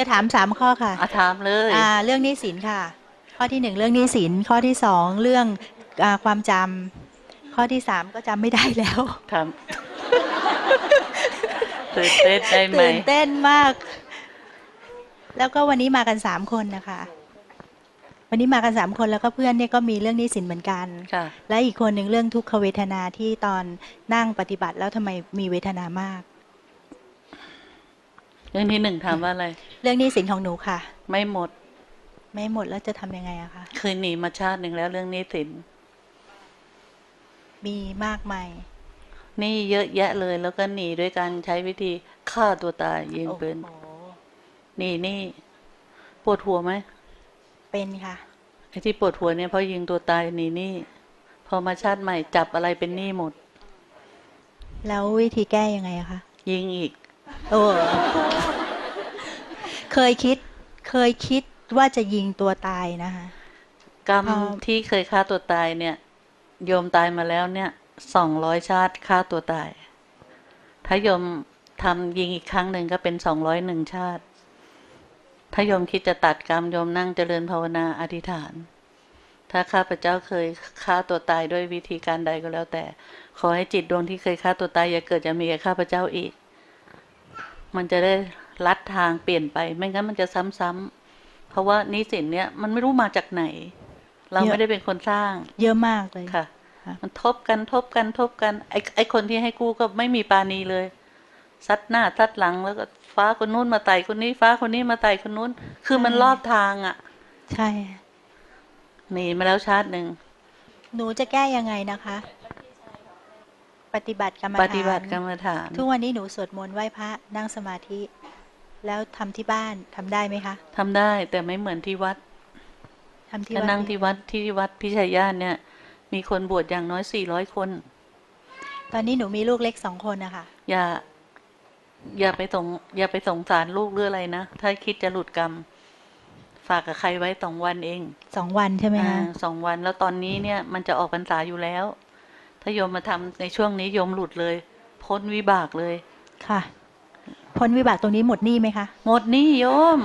จะถามสามข้อค่ะอาถามเลยอ่าเรื่องหนี้สินค่ะ ข้อที่หนึ่งเรื่องหนี้สิน ข้อที่สองเรื่องอาความจำข้อที่สามก็จำไม่ได้แล้ว ถามตื่นเต้นได้ไหมตื่นเต้นมาก แล้วก็วันนี้มากันสามคนนะคะ วันนี้มากันสามคนแล้วก็เพื่อนเนี่ยก็มีเรื่องหนี้สินเหมือนกันค่ะและอีกคนหนึ่งเรื่องทุกขเวทนาที่ตอนนั่งปฏิบัติแล้วทำไมมีเวทนามาก เรื่องที่หนึ่งถามว่าอะไร เรื่องหนี้สินของหนูค่ะ ไม่หมด ไม่หมดแล้วจะทำยังไงอะคะเคยหนีมาชาติหนึ่งแล้วเรื่องหนี้สินมีมากมายหนี่เยอะแยะเลยแล้วก็หนีด้วยการใช้วิธีฆ่าตัวตายยิงโอ้ปืนโหหนีหนี่ ปวดหัวไหมเป็นค่ะไอ้ที่ปวดหัวเนี่ยเพราะยิงตัวตายหนีหนี่พอมาชาติใหม่จับอะไรเป็นหนี้หมด แล้ววิธีแก้ยังไงอะคะยิงอีก โอ้ เคยคิด เคยคิดว่าจะยิงตัวตายนะคะกรรมพอที่เคยฆ่าตัวตายเนี่ย โยมตายมาแล้วเนี่ยสองร้อยชาติฆ่าตัวตาย ถ้าโยมทำยิงอีกครั้งหนึ่งก็เป็นสองร้อยหนึ่งชาติ ถ้าโยมคิดจะตัดกรรมโยมนั่งเจริญภาวนาอธิษฐาน ถ้าข้าพเจ้าเคยฆ่าตัวตายด้วยวิธีการใดก็แล้วแต่ ขอให้จิตดวงที่เคยฆ่าตัวตายอย่าเกิดจะมีแก่ข้าพเจ้าอีก มันจะได้ ลัดทางเปลี่ยนไป ไม่งั้นมันจะซ้ำๆเพราะว่าหนี้สินเนี่ยมันไม่รู้มาจากไหน เราไม่ได้เป็นคนสร้าง เยอะมากเลยค่ะค่ะมันทบกันทบกันทบกันไอ้ไอ้คนที่ให้กู้ก็ไม่มีปราณีเลยซัดหน้าซัดหลังแล้วก็ฟ้าคนนู้นมาไต่คนนี้ฟ้าคนนี้มาไต่คนนู้น คือมันรอบทางอะ่ะ ใช่หนีมาแล้วชาติหนึ่งหนูจะแก้ยังไงนะคะ ปฏิบัติกรรมฐานปฏิบัติกรรมฐาน ทุกวันนี้หนูสวดมนต์ไหว้พระนั่งสมาธิ แล้วทำที่บ้านทำได้ไหมคะทำได้แต่ไม่เหมือนที่วัดทำที่ถ้าวัดนั่งที่วัดที่วัดพิชัยญาณเนี่ย มีคนบวชอย่างน้อยสี่ร้อยคน ตอนนี้หนูมีลูกเล็กสองคนนะคะอย่า อย่าไปสงอย่าไปสงสารลูกหรืออะไรนะ ถ้าคิดจะหลุดกรรม ฝากกับใครไว้สองวันเองสองวันใช่ไหมอ่าคะสองวันแล้วตอนนี้เนี่ยมันจะออกพรรษาอยู่แล้ว ถ้าโยมมาทำในช่วงนี้โยมหลุดเลย พ้นวิบากเลยค่ะ พ้นวิบากตรงนี้หมดหนี้ไหมคะ หมดหนี้โยม